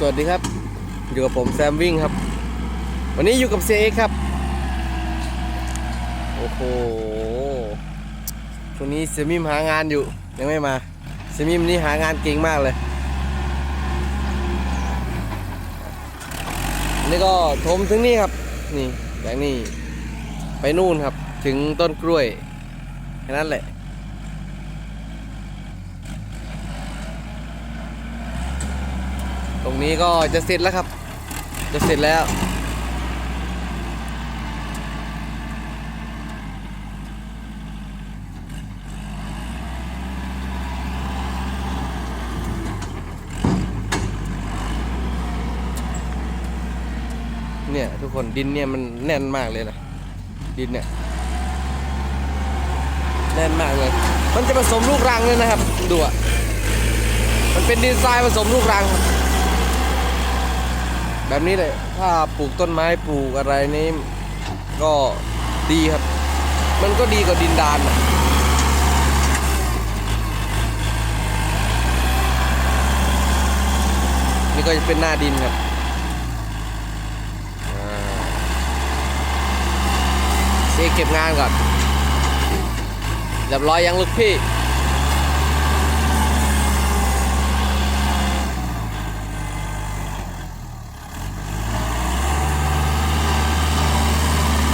สวัสดีครับ อยู่กับผมแซมวิ่งครับ วันนี้อยู่กับเซครับ โอ้โหช่วงนี้เซมิมหางานอยู่ยังไม่มาเซมิมนี่หางานเก่งมากเลยนี่ก็ทมถึงนี่ครับ นี่อย่างนี้ไปนู่นครับ ถึงต้นกล้วยแค่นั้นแหละ ตรงนี้ก็จะเสร็จแล้วครับ จะเสร็จแล้ว เนี่ยทุกคนดินเนี่ยมันแน่นมากเลยนะดินเนี่ยแน่นมากเลย มันจะผสมลูกรังเลยนะครับดูอะ มันเป็นดินทรายผสมลูกรังครับ แบบนี้เลยถ้าปลูกต้นไม้ปลูกอะไรนี่ก็ดีครับ มันก็ดีกว่าดินดานนะนี่ก็จะเป็นหน้าดินครับเซเก็บงานก่อนเรียบร้อยยังลูกพี่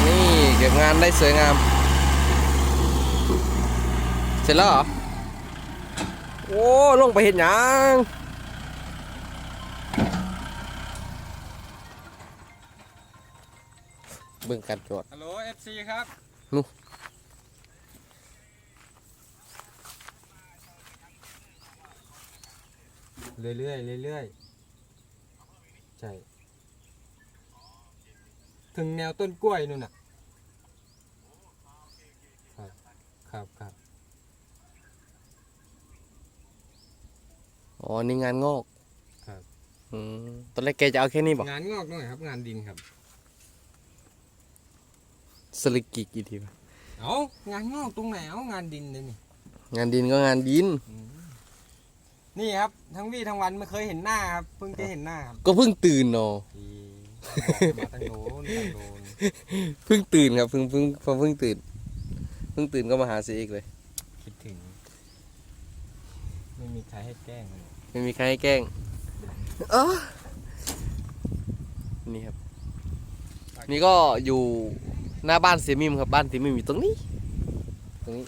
นี่เก็บงาน ได้สวยงาม เสร็จแล้วเหรอ โอ้ ลงไปเห็นยังเบิ่งกันจอดฮัลโหล FC ครับนู่นเรื่อยๆเรื่อยๆใช่ ถึงแนวต้นกล้วยนู่นน่ะ ครับ ครับครับอ๋อนี่งานงอกครับ อืมตอนแรกแกจะเอาแค่นี้บอกงานงอกหน่อยครับ งานดินครับ สลิกกิกอีกทีปะเอางานงอกตรงไหนเอางานดินเลยนี่งานดินก็งานดิน อืมนี่ครับ ทั้งวี่ทั้งวันไม่เคยเห็นหน้าครับเพิ่งจะเห็นหน้าครับก็เพิ่งตื่นเนาะทีบอกให้มาตั้งโน้นตั้งโน้นเพิ่งตื่นครับเพิ่งเพิ่งพอเพิ่งตื่น เพิ่งตื่นก็มาหาเสียอีกเลย คิดถึง ไม่มีใครให้แกล้งเลยไม่มีใครให้แกล้งเอ้อนี่ครับ นี่ก็อยู่หน้าบ้านเสียมิมครับ บ้านเสียมิมอยู่ตรงนี้ ตรงนี้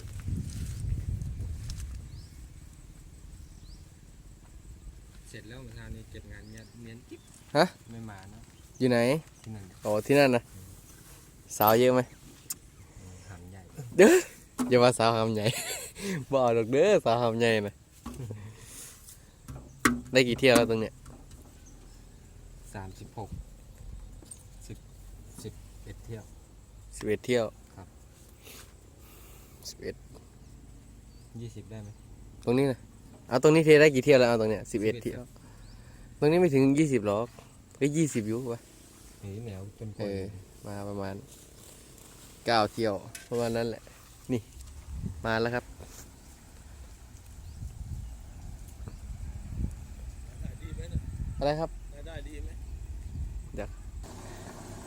เสร็จแล้วเมื่อเช้านี้เก็บงานเนียนเนียนกิ๊บฮะ ไม่มานะอยู่ไหน ที่นั่น อ๋อที่นั่นนะสาวเยอะไหมหันใหญ่ เด้ออย่ามาสาวหำใหญ่บ่เอาดอกเด้อสาวหำใหญ่นะได้กี่เที่ยวแล้วตรงเนี้ยสามสิบหกสิบสิบเอ็ดเที่ยว สิบเอ็ดเที่ยวครับ สิบเอ็ดยี่สิบได้ไหมตรงนี้นะเอาตรงนี้เทได้กี่เที่ยวแล้วเอาตรงเนี้ยสิบเอ็ด11เที่ยว ตรงนี้ไม่ถึงยี่สิบหรอกเฮ้ยยี่สิบอยู่ปะเฮ้ยแนวจนคเอนอมาประมาณ เก้าเที่ยวประมาณนั้นแหละ นี่ มาแล้วครับ อะไรครับได้ดีไหม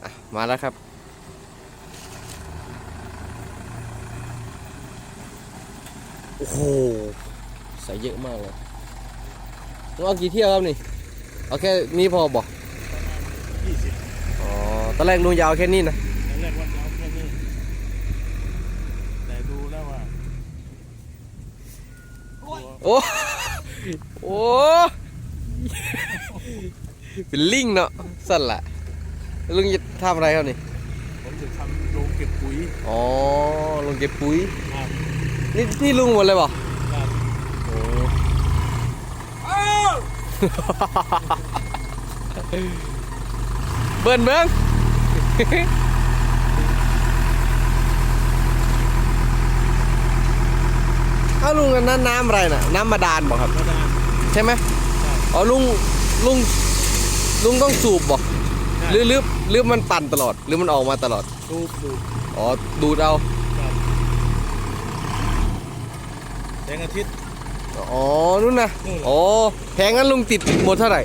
อะมาแล้วครับโอ้โหใส่เยอะมากเลยต้องเอากี่เที่ยวครับนี่ เอาแค่นี้พอบอกยี่สิบอ๋อ ตอนแรกลุงยาวแค่นี้นะ ตอนแรกว่าจะเอาแค่นี้แต่ดูแล้วว่า โอ้ โอ้ เป็นลิงเนาะสั่นละแล้วลุงจะทำอะไรครับนี่ ผมจะทำโรงเก็บปุ๋ย อ๋อลุงเก็บปุ๋ย ครับ นี่นี่ลุงหมดเลยเปล่ะครับโอ้เบิ้นเบิ้ง เอาลุงอันนั้นน้ำอะไรน่ะ น้ำมาดานบอกครับกระดานใช่ไหมใช่อ๋อลุงลุงลุงต้องสูบบอกใช่หรือหรือหรือมันปั่นตลอด หรือมันออกมาตลอด ดูดูอ๋อ ดูดเอาครับแสงอาทิตย์ อ๋อ นู่นนะนู่นอ๋อ แพงงั้นลุงติดหมดเท่าไหร่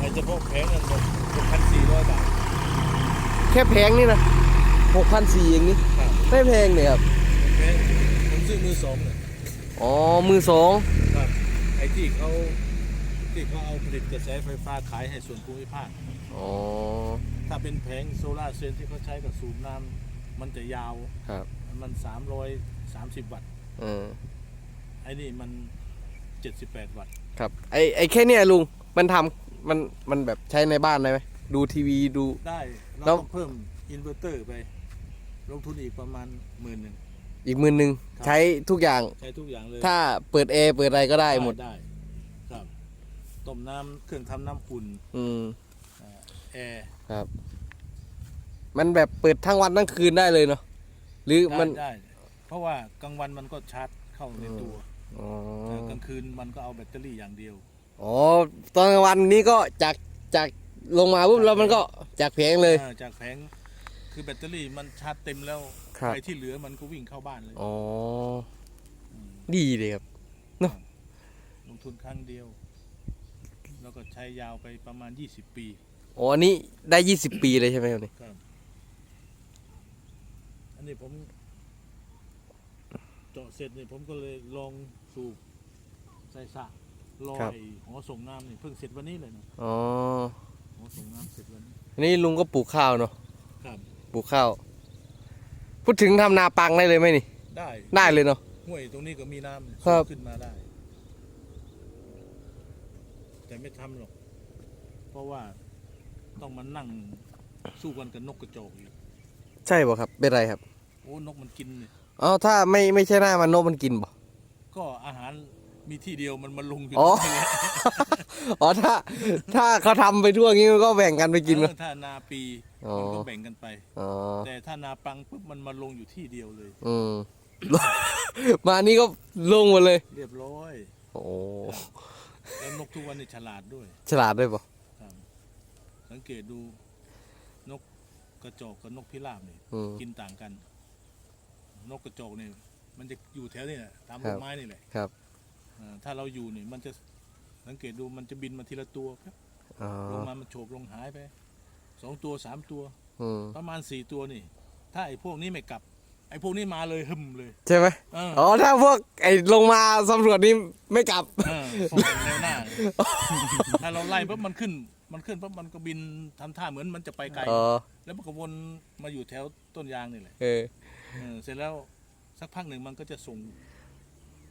ไอ้งเงินหกหกพันสี่ร้อยบาท แค่แพงนี่นะหกพันสี่เองนี่ครับ ไม่แพงเลยครับแพงผมซื้อมือสองเนี่ย อ๋อ มือสองครับไอ้ที่เขาที่เขาเอาผลิตกระแสไฟฟ้าขายให้ส่วนภูมิภาค อ๋อ ถ้าเป็นแผงโซลาร์เซลล์ที่เขาใช้กับสูบน้ำมันจะยาวครับ มัน330วัตต์เออ ไอ้นี่มัน78วัตต์ครับ ไอไอแค่เนี้ยลุง มันทำมัน มันแบบใช้ในบ้านได้ไหม ดูทีวีดู ได้แล้เราวต้องเพิ่มอินเวอร์เตอร์ไป ลงทุนอีกประมาณหมื่นหนึ่ง อีกมือหนึ่งครับ ใช้ทุกอย่าง ใช้ทุกอย่างเลยถ้าเปิดแอร์เปิดอะไรก็ได้หมด ได้ครับต้มน้ำเครื่องทำน้ำอุ่นอืมอ่าแอร์ครับมันแบบเปิดทั้งวันทั้งคืนได้เลยเนาะหรือได้มัน ได้ เพราะว่ากลางวันมันก็ชาร์จเข้าในตัวอ๋อแต่กลางคืนมันก็เอาแบตเตอรี่อย่างเดียว อ๋อตอนกลางวันนี้ก็จากจากลงมาปุ๊บแล้วมันก็จากแผงเลย อ่าจากแผงคือแบตเตอรี่มันชาร์จเต็มแล้ว ครับ ไอ้ที่เหลือมันก็วิ่งเข้าบ้านเลยอ๋อ มดีเลยครับ ลงทุนครั้งเดียว แล้วก็ใช้ยาวไปประมาณ 20 ปี อ๋อ อันนี้ได้ยี่สิบปีเลยใช่ไหมครับนี่ครับอันนี้ผมเจาะเสร็จนี่ผมก็เลยลองสูบใส่สระลอยหอส่งน้ำนี่เพิ่งเสร็จวันนี้เลยนะอ๋อ หอส่งน้ำเสร็จวันนี้ อันนี้ลุงก็ปลูกข้าวเนาะ ครับ ปลูกข้าว พูดถึงทำนาปังได้เลยไหมนี่ ได้ได้เลยเนาะ ห้วยตรงนี้ก็มีน้ำเนี่ยครับสูขึ้นมาได้ แต่ไม่ทำหรอก เพราะว่าต้องมานั่งสู้กันกับนกกระจอกอีกใช่ป่ะครับ เป็นไรครับโอ้นกมันกินเนี่ยอ๋อถ้าไม่ไม่ใช่หน้ามันนกมันกินป่ะ ก็อาหารมีที่เดียวมันมาลงอยู่อ๋อ ตรงนี้แหละอ๋อถ้า ถ้าเขาทำไปทั่วงี้มันก็แบ่งกันไปกินเอเนาะอถ้านาปี อ๋อ มันก็แบ่งกันไป อ๋อ แต่ถ้านาปังปุ๊บมันมาลงอยู่ที่เดียวเลย อืม มานี่ก็ลงหมดเลย เรียบร้อย โอ้ แล้วนกทุกวันนี่ฉลาดด้วยฉลาดด้วยป่ะครับสังเกตดูนกกระจอกกับนกพิราบนี่อืม กินต่างกัน นกกระจอกเนี่ยมันจะอยู่แถวนี่แหละตามครัต้บ นไม้นี่แหละครับ อ่าถ้าเราอยู่นี่มันจะสังเกตดูมันจะบินมาทีละตัวครับอ๋อ ลงมามันโฉบลงหายไป สองตัวสามตัว อืมประมาณสี่ตัวนี่ ถ้าไอ้พวกนี้ไม่กลับ ไอ้พวกนี้มาเลยหึมเลย ใช่ไหมเอออ๋อถ้าพวกไอ้ลงมาสำรวจนี่ไม่กลับ เออส่งแนวหน้า ถ้าเราไล่ปุ๊บมันขึ้น มันขึ้นปุ๊บมันก็บินทำท่าเหมือนมันจะไปไกล อ๋อ แล้วมันก็วนมาอยู่แถวต้นยางนี่แหละเออ เออเสร็จแล้วสักพักหนึ่งมันก็จะส่ง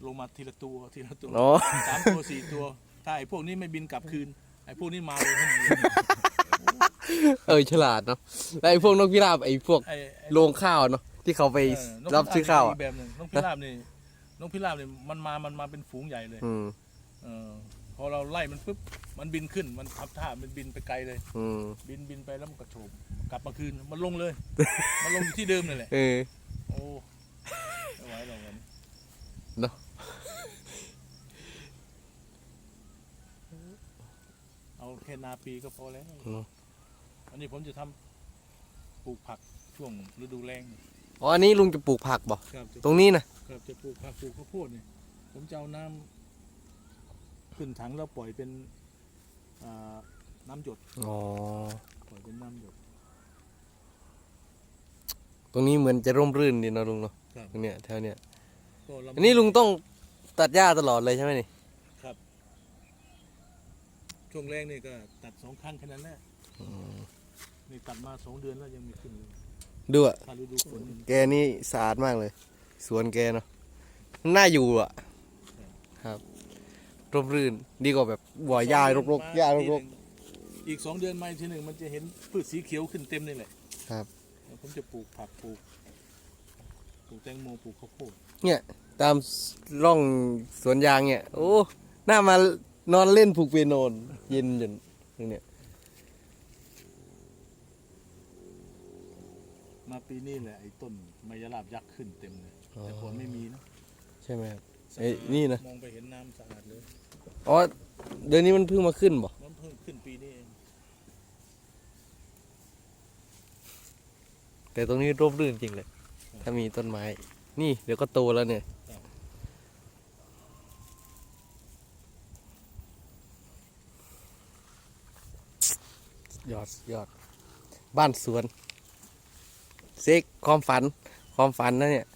ลงมาทีละตัวทีละตัวอ๋อ สามตัวสี่ตัว ถ้าไอ้พวกนี้ไม่บินกลับคืน ไอ้พวกนี้มาเลยหึ่มเลย เออฉลาดเนาะแล้วไอ้พวกนกพิราบไอ้พวกไอ้ไอ้โรงข้าวเนาะที่เขาไปเออนกรับซื้อข้าวพิรอะบนี่กแบบหนึ่งนกพิราบนี่นกพิราบนี่มันมามันมาเป็นฝูงใหญ่เลยอืมเออพอเราไล่มันปุ๊บมันบินขึ้นมันทับท่ามันบินไปไกลเลย อืมบินบินไปแล้วมันกระโฉบกลับมาคืนมันลงเลย มันลงอยู่ที่เดิมนี่แหละเออโอ้ไม่ไหวหรอกวันนี้เนอะเอาแค่นาปีก็พอแล้วอืม อันนี้ผมจะทำปลูกผักช่วงฤดูแล้งอ๋ออันนี้ลุงจะปลูกผักบ่ครับจะตรงนี้นะครับจะปลูกผักปลูกข้าวโพดนี่ผมจะเอาน้ำขึ้นถังแล้วปล่อยเป็นอ่าน้ำหยดอ๋อปล่อยเป็นน้ำหยด ตรงนี้เหมือนจะร่มรื่นดีเนอะลุงเนาะครับ ตรงเนี้ยแถวเนี้ยก็เราอันนี้ลุงต้องตัดหญ้าตลอดเลยใช่ไหมนี่ครับช่วงแรกนี่ก็ตัดสองครั้งแค่นั้นแหละ นี่ตัดมาสองเดือนแล้วยังไม่ขึ้นเลยดูอะ ถ้าฤดูฝนนี่แกนี่สะอาดมากเลย สวนแกเนาะน่าอยู่อะ ครับร่มรื่นดีกว่าแบบบ่อหญ้ารกๆหญ้ารก อีกสองเดือนมาอีกทีหนึ่งมันจะเห็นพืชสีเขียวขึ้นเต็มนี่แหละครับ แล้วผมจะปลูกผักปลูกปลูกแตงโมปลูกข้าวโพดๆเนี่ย ตามร่องสวนยางเนี่ย โอ้ น่ามานอนเล่นผูกเปียโนนเย็นจนตรงเนี้ย มาปีนี้แหละไอ้ต้นไมยราบยักษ์ขึ้นเต็มเลยอ๋อ แต่ก่อนไม่มีนะใช่ไหมครับสะเอ้ยอาดนี่นะ มองไปเห็นน้ำสะอาดเลยอ๋อเดี๋ยวนี้มันเพิ่งมาขึ้นบ่มันเพิ่งขึ้นปีนี้เองแต่ตรงนี้ร่มรื่นจริงเลย ถ้ามีต้นไม้ นี่เดี๋ยวก็โตแล้วเนี่ยนยอดสุดยอด บ้านสวน เซ็กความฝัน ความฝันนะเนี่ย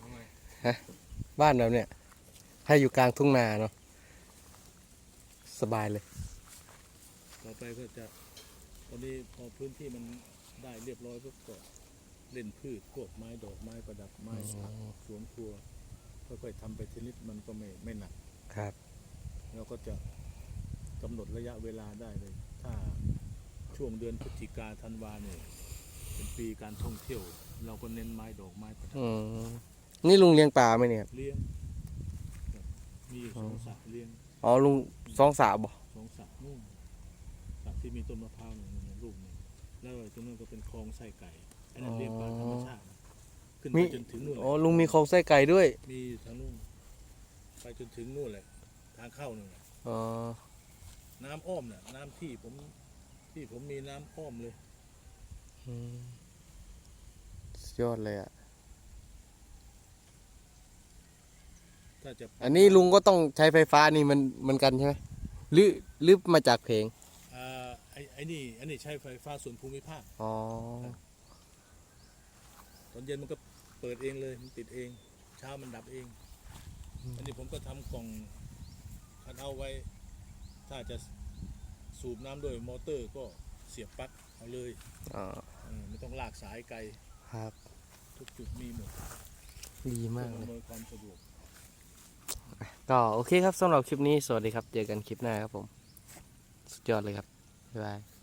ทำไมบ้านแบบเนี้ยให้อยู่กลางทุ่งนาเนาะสบายเลย ต่อไปก็จะตอนนี้พอพื้นที่มันได้เรียบร้อยก็ก็เล่นพืชพวกไม้ดอกไม้ประดับไม้ผักสวนครัวค่อยๆทำไปทีนิดมันก็ไม่ไม่หนักครับ เราก็จะกำหนดระยะเวลาได้เลย ถ้าช่วงเดือนพฤศจิกาธันวาเนี่ย เป็นปีการท่องเที่ยว เราก็เน้นไม้ดอกไม้ประดับอืมนี่ลุงเลี้ยงปลาไหมเนี่ยเลี้ยงครับมีอยู่สองสระเลี้ยงอ๋อลุงสองสาวบ่สองสระนู่นสระที่มีต้นมะพร้าวหนึ่งลูกหนึ่งแล้วไอ้ตรงนั้นก็เป็นคลองไส้ไก่อันนั้นเลี้ยงปลาธรรมชาตินะขึ้นไปจนถึงนู่นเลย อ๋อลุงมีโครงไส้ไก่ด้วยมีอยู่ทางนู่นไปจนถึงนู่นเลยทางเข้านู่นน่ะอ๋อน้ำอ้อมน่ะน้ำที่ผมที่ผมมีน้ำอ้อมเลยอืมสุด ยอดเลยอะ ถ้าจะอันนี้ลุงก็ต้องใช้ไฟฟ้านี่มันเหมันกันใช่ไหมหรือหรือมาจากเพลงอ่าไอ้ไอ้นี่อันนี้ใช้ไฟฟ้าส่วนภูมิภาค อ๋อ ตอนเย็นมันก็เปิดเองเลยมันติดเอง เช้ามันดับเองอันนี้ผมก็ทำกล่องคันเอาไว้ ถ้าจะสูบน้ำด้วยมอเตอร์ก็เสียบปลั๊กเอาเลยอ๋อ เออไม่ต้องลากสายไกลครับทุกจุดมีหมดดีมากเพื่อเลยอำนวยความสะดวก ก็โอเคครับสำหรับคลิปนี้สวัสดีครับ เจอกันคลิปหน้าครับผม สุดยอดเลยครับบ๊ายบาย